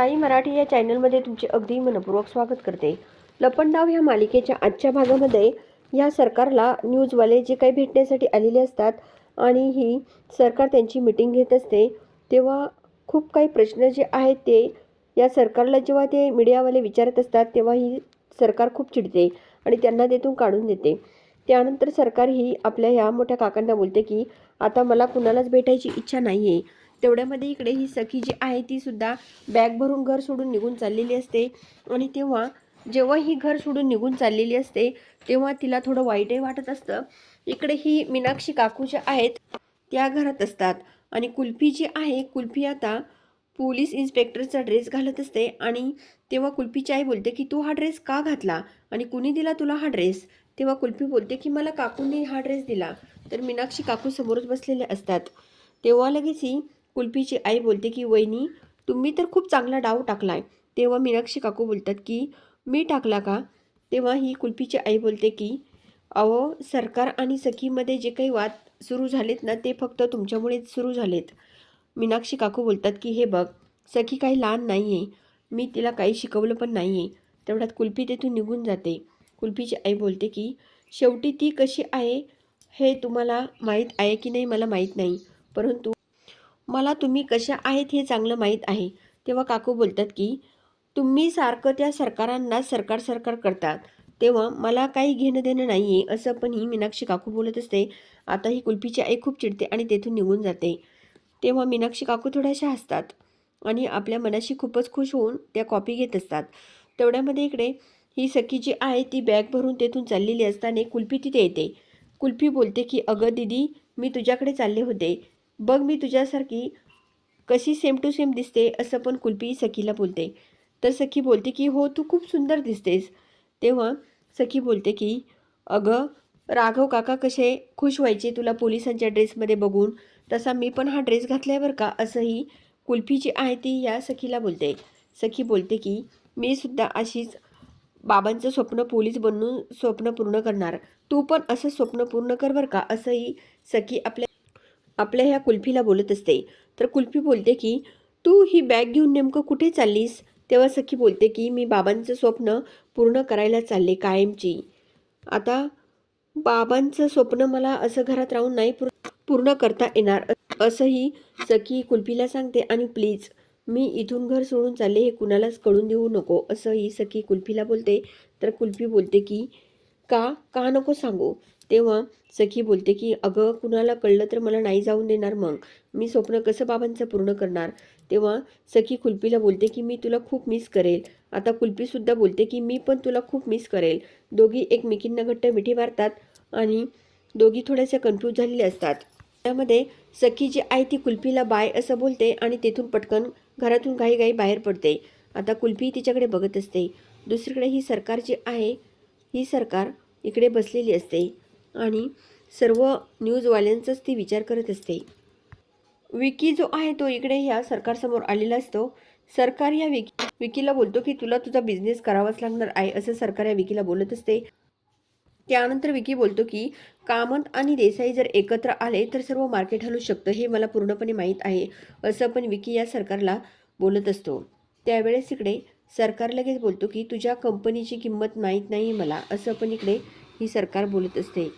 साई मराठी या चॅनलमध्ये तुमचे अगदी मनपूर्वक स्वागत करते. लपंडाव ह्या मालिकेच्या आजच्या भागामध्ये या सरकारला न्यूजवाले जे काही भेटण्यासाठी आलेले असतात आणि ही सरकार त्यांची मिटिंग घेत असते तेव्हा खूप काही प्रश्न जे आहेत ते या सरकारला जेव्हा ते मीडियावाले विचारत असतात तेव्हा ही सरकार खूप चिडते आणि त्यांना तेथून काढून देते. त्यानंतर सरकार ही आपल्या ह्या मोठ्या काकांना बोलते की आता मला कुणालाच भेटायची इच्छा नाही आहे तेवढ्यामध्ये इकडे ही सखी जी आहे ती सुद्धा बॅग भरून घर सोडून निघून चाललेली असते. आणि तेव्हा जेव्हा ही घर सोडून निघून चाललेली असते तेव्हा तिला थोडं वाईटही वाटत असतं. इकडे ही मीनाक्षी काकू ज्या आहेत त्या घरात असतात. आणि कुल्फी जी आहे कुल्फी आता पोलीस इन्स्पेक्टरचा ड्रेस घालत असते. आणि तेव्हा कुल्फीची आई बोलते की तू हा ड्रेस का घातला? आणि कुणी दिला तुला हा ड्रेस? तेव्हा कुल्फी बोलते की मला काकूंनी हा ड्रेस दिला. तर मीनाक्षी काकू समोरच बसलेले असतात. तेव्हा लगेच ही कुल्फीची आई बोलते की वहिनी तुम्ही तर खूप चांगला डाव टाकलाय. तेव्हा मीनाक्षी काकू बोलतात की मी टाकला का? तेव्हा ही कुल्फीची आई बोलते की अहो सरकार आणि सखीमध्ये जे काही वाद सुरू झालेत ना ते फक्त तुमच्यामुळेच सुरू झालेत. मीनाक्षी काकू बोलतात की हे बघ सखी काही लहान नाही आहे मी तिला काही शिकवलं पण नाही आहे तेवढ्यात कुल्फी तेथून निघून जाते. कुल्फीची आई बोलते की शेवटी ती कशी आहे हे तुम्हाला माहीत आहे की नाही मला माहीत नाही. परंतु मला तुम्ही कशा आहेत हे चांगलं माहीत आहे. तेव्हा काकू बोलतात की तुम्ही सारखं त्या सरकारांना सरकार सरकार करतात. तेव्हा मला काही घेणं देणं नाही आहे असं पण ही मीनाक्षी काकू बोलत असते. आता ही कुल्फीची आई खूप चिडते आणि तेथून निघून जाते. तेव्हा मीनाक्षी काकू थोड्याशा हसतात आणि आपल्या मनाशी खूपच खुश होऊन त्या कॉपी घेत असतात. तेवढ्यामध्ये इकडे ही सखी जी आहे ती बॅग भरून तेथून चाललेली असताना कुल्फी तिथे येते. कुल्फी बोलते की अगं दिदी मी तुझ्याकडे चालले होते. बघ मी तुझ्यासारखी कशी सेम टू सेम दिसते असं पण कुल्फी सखीला बोलते. तर सखी बोलते की हो तू खूप सुंदर दिसतेस. तेव्हा सखी बोलते की अगं राघव काका कसे खुश व्हायचे तुला पोलिसांच्या ड्रेसमध्ये बघून. तसा मी पण हा ड्रेस घातलाय बरं का असंही कुल्फी जी आहे ती या सखीला बोलते. सखी बोलते की मी सुद्धा अशीच बाबांचं स्वप्न पोलीस बनून स्वप्न पूर्ण करणार. तू पण असं स्वप्न पूर्ण कर बरं का असंही सखी आपल्या आपल्या ह्या कुल्फीला बोलत असते. तर कुल्फी बोलते की तू ही बॅग घेऊन नेमकं कुठे चाललीस? तेव्हा सखी बोलते की मी बाबांचं स्वप्न पूर्ण करायला चालले कायमची. आता बाबांचं स्वप्न मला असं घरात राहून नाही पूर्ण पूर्ण करता येणार. असंही सखी कुल्फीला सांगते आणि प्लीज मी इथून घर सोडून चालले हे कुणालाच कळून देऊ नको. असंही सखी कुल्फीला बोलते. तर कुल्फी बोलते की का का नको सांगू? तेव्हा सखी बोलते की अगं कुणाला कळलं तर मला नाही जाऊन देणार मग. मी स्वप्न कसं बाबांचं पूर्ण करणार? तेव्हा सखी कुल्फीला बोलते की मी तुला खूप मिस करेल. आता कुल्फीसुद्धा बोलते की मी पण तुला खूप मिस करेल. दोघी एकमेकींना घट्ट मिठी मारतात आणि दोघी थोड्याशा कन्फ्यूज झालेल्या असतात. त्यामध्ये सखी जी आहे ती कुल्फीला बाय असं बोलते आणि तेथून पटकन घरातून घाई घाई बाहेर पडते. आता कुल्फी तिच्याकडे बघत असते. दुसरीकडे ही सरकार जी आहे ही सरकार इकडे बसलेली असते. आणि सर्व न्यूजवाल्यांचाच ती विचार करत असते. विकी जो आहे तो इकडे ह्या सरकारसमोर आलेला असतो. सरकार या विकी विकीला बोलतो की तुला तुझा बिझनेस करावाच लागणार आहे असं सरकार या विकीला बोलत असते. त्यानंतर विकी बोलतो की कामत आणि देसाई जर एकत्र आले तर सर्व मार्केट हलू शकतं हे मला पूर्णपणे माहीत आहे असं पण विकी या सरकारला बोलत असतो. त्यावेळेस इकडे सरकार लगेच बोलतो की तुझ्या कंपनीची किंमत माहीत नाही मला असं पण इकडे ही सरकार बोलत असते.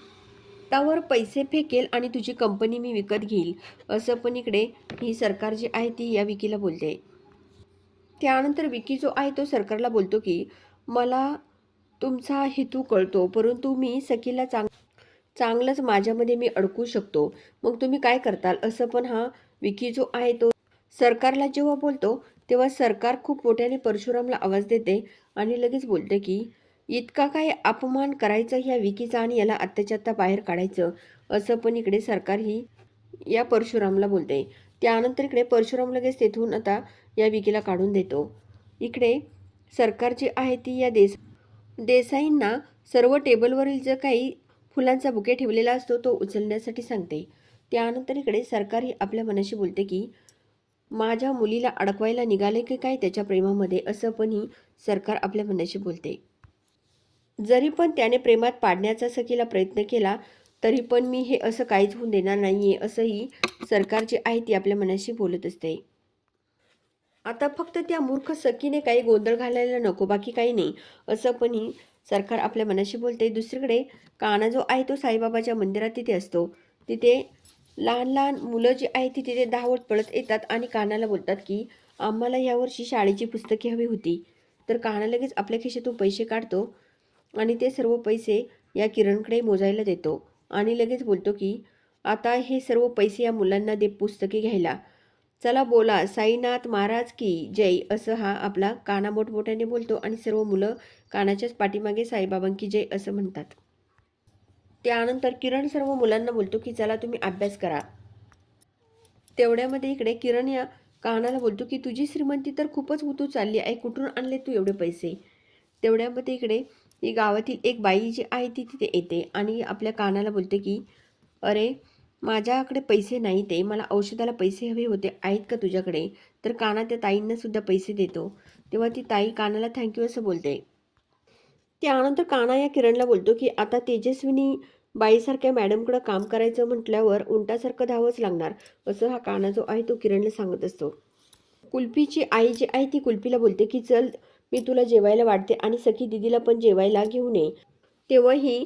त्यावर पैसे फेकेल आणि तुझी कंपनी मी विकत घेईल असं पण इकडे ही सरकार जी आहे ती या विकीला बोलते. त्यानंतर विकी जो आहे तो सरकारला बोलतो की मला तुमचा हेतू कळतो परंतु मी सखीला चांग चांगलंच माझ्यामध्ये मी अडकू शकतो. मग तुम्ही काय करताल? असं पण हा विकी जो आहे तो सरकारला जेव्हा बोलतो तेव्हा सरकार खूप मोठ्याने परशुरामला आवाज देते आणि लगेच बोलते की इतका काय अपमान करायचा ह्या विकीचा आणि याला आत्ताच्या आत्ता बाहेर काढायचं असं पण इकडे सरकार ही या परशुरामला बोलते. त्यानंतर इकडे परशुराम लगेच तेथून आता या विकीला काढून देतो. इकडे सरकार जी आहे ती या देस देसाईंना सर्व टेबलवरील जे काही फुलांचा बुके ठेवलेला असतो तो उचलण्यासाठी सांगते. त्यानंतर इकडे सरकार ही आपल्या मनाशी बोलते की माझ्या मुलीला अडकवायला निघाले की काय त्याच्या प्रेमामध्ये? असं पण ही सरकार आपल्या मनाशी बोलते. जरी पण त्याने प्रेमात पाडण्याचा सखीला प्रयत्न केला तरी पण मी हे असं काहीच होऊन देणार नाही आहे असंही सरकार जे आहे ती आपल्या मनाशी बोलत असते. आता फक्त त्या मूर्ख सखीने काही गोंधळ घालायला नको बाकी काही नाही असं पण ही सरकार आपल्या मनाशी बोलते. दुसरीकडे काना जो आहे तो साईबाबाच्या मंदिरात तिथे असतो. तिथे लहान लहान मुलं जी आहेत ती तिथे दहावट पळत येतात आणि कानाला बोलतात की आम्हाला यावर्षी शाळेची पुस्तके हवी होती. तर काना लगेच आपल्या खिशातून पैसे काढतो आणि ते सर्व पैसे या किरणकडे मोजायला देतो. आणि लगेच बोलतो की आता हे सर्व पैसे या मुलांना दे पुस्तके घ्यायला. चला बोला साईनाथ महाराज की जय असं हा आपला काना मोठमोठ्याने बोलतो आणि सर्व मुलं कानाच्याच पाठीमागे साईबाबांकी जय असं म्हणतात. त्यानंतर किरण सर्व मुलांना बोलतो की चला तुम्ही अभ्यास करा. तेवढ्यामध्ये इकडे किरण या कानाला बोलतो की तुझी श्रीमंती तर खूपच उतू चालली आहे कुठून आणले तू एवढे पैसे? तेवढ्यामध्ये इकडे ही गावातील एक बाई जी आहे ती तिथे येते आणि आपल्या कानाला बोलते की अरे माझ्याकडे पैसे नाही ते मला औषधाला पैसे हवे होते आहेत का तुझ्याकडे? तर काना त्या ताईंनासुद्धा पैसे देतो. तेव्हा ती ताई कानाला थँक्यू असं बोलते. त्यानंतर काना या किरणला बोलतो की आता तेजस्विनी बाईसारख्या मॅडमकडं काम करायचं म्हटल्यावर उंटासारखं धावंच लागणार. असं हा काना जो आहे तो किरणला सांगत असतो. कुल्फीची आई जी आहे ती कुल्फीला बोलते की चल मी तुला जेवायला वाढते आणि सखी दिदीला पण जेवायला घेऊन ये तेव्हा ही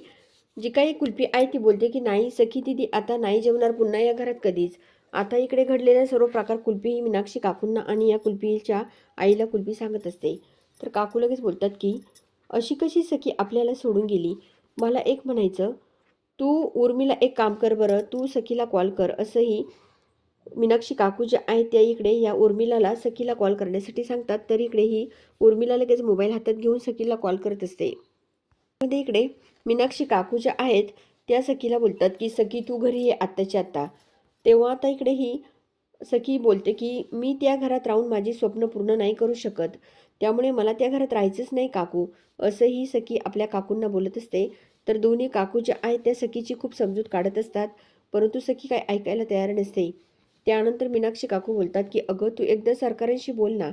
जी काही कुल्फी आहे ती बोलते की नाही सखी दिदी आता नाही जेवणार पुन्हा या घरात कधीच. आता इकडे घडलेला सर्व प्रकार कुल्फी ही मीनाक्षी काकूंना आणि या कुल्फीच्या आईला कुल्फी सांगत असते. तर काकू लगेच बोलतात की अशी कशी सखी आपल्याला सोडून गेली? मला एक म्हणायचं तू उर्मीला एक काम कर बरं तू सखीला कॉल कर असंही मीनाक्षी काकू ज्या आहेत त्या इकडे या उर्मिलाला सखीला कॉल करण्यासाठी सांगतात. तर इकडे ही उर्मिला लगेच मोबाईल हातात घेऊन सखीला कॉल करत असते. मध्ये इकडे मीनाक्षी काकू ज्या आहेत त्या सखीला बोलतात की सखी तू घरी ये आत्ताच्या आत्ता. तेव्हा आता इकडे ही सखी बोलते की मी त्या घरात राहून माझी स्वप्न पूर्ण नाही करू शकत. त्यामुळे मला त्या घरात राहायचंच नाही काकू. असंही सखी आपल्या काकूंना बोलत असते. तर दोन्ही काकू ज्या आहेत त्या सखीची खूप समजूत काढत असतात. परंतु सखी काय ऐकायला तयार नसते. त्यानंतर मीनाक्षी काकू बोलतात की अगं तू एकदा सरकारांशी बोल ना.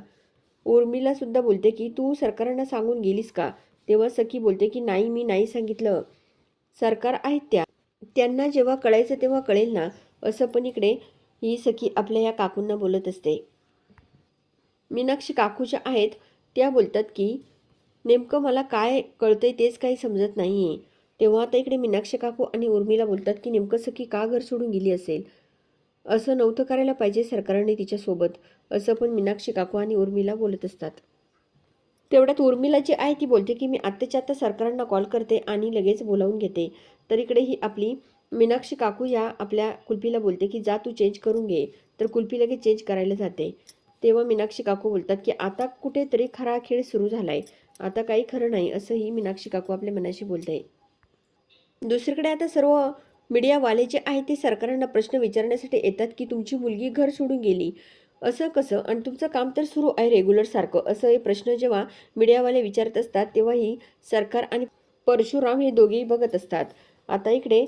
उर्मिला सुद्धा बोलते की तू सरकारांना सांगून गेलीस का? तेव्हा सखी बोलते की नाही मी नाही सांगितलं. सरकार आहेत त्या. त्यांना जेव्हा कळायचं तेव्हा कळेल ना. असं पण इकडे ही सखी आपल्या या काकूंना बोलत असते. मीनाक्षी काकू ज्या आहेत त्या बोलतात की नेमकं मला काय कळतंय तेच काही समजत नाही आहे तेव्हा आता इकडे मीनाक्षी काकू आणि उर्मिला बोलतात की नेमकं सखी का घर सोडून गेली असेल? असं नव्हतं करायला पाहिजे सरकारने तिच्यासोबत असं पण मीनाक्षी काकू आणि उर्मिला बोलत असतात. तेवढ्यात उर्मिला जी आहे ती बोलते की मी आत्ताच्या आत्ता सरकारांना कॉल करते आणि लगेच बोलावून घेते. तर इकडे ही आपली मीनाक्षी काकू या आपल्या कुल्फीला बोलते की जा तू चेंज करून घे. तर कुल्फी लगेच चेंज करायला जाते. तेव्हा मीनाक्षी काकू बोलतात की आता कुठेतरी खरा खेळ सुरू झालाय. आता काही खरं नाही असंही मीनाक्षी काकू आपल्या मनाशी बोलते दुसरीकडे आता सर्व मीडियावाले जे आहेत ते सरकारांना प्रश्न विचारण्यासाठी येतात की तुमची मुलगी घर सोडून गेली. असं कसं? आणि तुमचं काम तर सुरू आहे रेग्युलर सारखं. असं हे प्रश्न जेव्हा मीडियावाले विचारत असतात तेव्हाही सरकार आणि परशुराम हे दोघेही बघत असतात. आता इकडे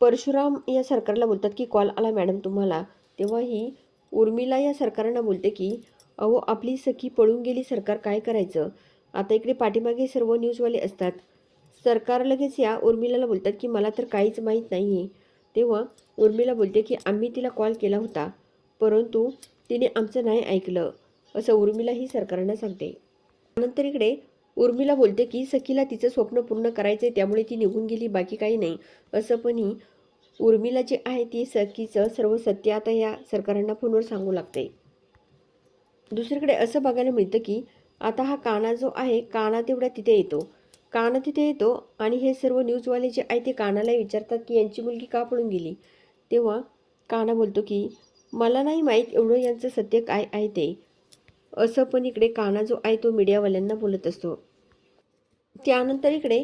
परशुराम या सरकारला बोलतात की कॉल आला मॅडम तुम्हाला. तेव्हाही उर्मिला या सरकारांना बोलते की अहो आपली सखी पळून गेली सरकार काय करायचं? आता इकडे पाठीमागे सर्व न्यूजवाले असतात. सरकार लगेच या उर्मिलाला बोलतात की मला तर काहीच माहीत नाही आहे तेव्हा उर्मिला बोलते की आम्ही तिला कॉल केला होता परंतु तिने आमचं नाही ऐकलं. असं उर्मिला ही सरकारांना सांगते. नंतर इकडे उर्मिला बोलते की सखीला तिचं स्वप्न पूर्ण करायचं आहे त्यामुळे ती निघून गेली बाकी काही नाही. असं पण ही उर्मिला जी आहे ती सखीचं सर्व सत्य आता या सरकारांना फोनवर सांगू लागते. दुसरीकडे असं बघायला मिळतं की आता हा काना जो आहे काना तेवढा तिथे येतो. काना तिथे येतो आणि हे सर्व न्यूजवाले जे आहे ते कानाला विचारतात की यांची मुलगी का पळून गेली? तेव्हा काना बोलतो की मला नाही माहीत एवढं यांचं सत्य काय आहे ते. असं पण इकडे काना जो आहे तो मीडियावाल्यांना बोलत असतो. त्यानंतर इकडे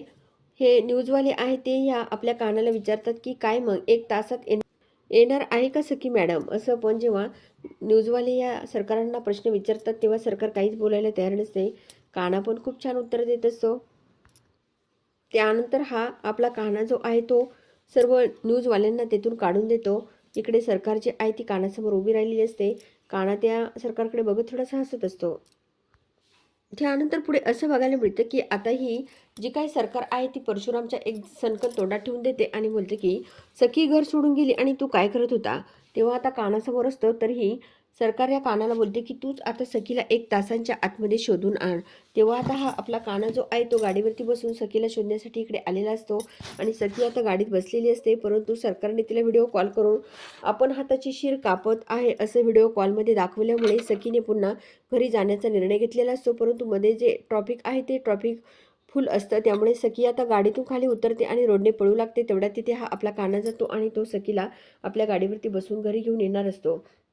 हे न्यूजवाले आहे ते ह्या आपल्या कानाला विचारतात की काय मग एक तासात येण येणार आहे का सखी मॅडम? असं पण जेव्हा न्यूजवाले या सरकारांना प्रश्न विचारतात तेव्हा सरकार काहीच बोलायला तयार नसते. काना पण खूप छान उत्तर देत असतो. त्यानंतर हा आपला काना जो आहे तो सर्व न्यूजवाल्यांना तेथून काढून देतो. इकडे सरकार जे आहे ती कानासमोर उभी राहिलेली असते. काना त्या सरकारकडे बघत थोडासा हसत असतो. त्यानंतर पुढे असं बघायला मिळतं की आता ही जी काही सरकार आहे ती परशुरामच्या एक सणकल तोंडात ठेवून देते आणि बोलते की सखी घर सोडून गेली आणि तू काय करत होता? तेव्हा आता कानासमोर असतं तर ही सरकार या कानाला बोलते की तूच आता सखीला एक तासांच्या आतमध्ये शोधून आण. तेव्हा आता हा आपला काना जो आहे तो गाडीवरती बसून सखीला शोधण्यासाठी इकडे आलेला असतो आणि सखी आता गाडीत बसलेली असते परंतु सरकारने तिला व्हिडिओ कॉल करून आपण हाताची शिर कापत आहे असं व्हिडिओ कॉलमध्ये दाखवल्यामुळे सखीने पुन्हा घरी जाण्याचा निर्णय घेतलेला असतो. परंतु मध्ये जे ट्रॉफिक आहे ते ट्रॉफिक फुल असतं. त्यामुळे सखी आता गाडीतून खाली उतरते आणि रोडने पळू लागते. तेवढ्या तिथे हा आपला काना जातो आणि तो सखीला आपल्या गाडीवरती बसून घरी घेऊन येणार असतो.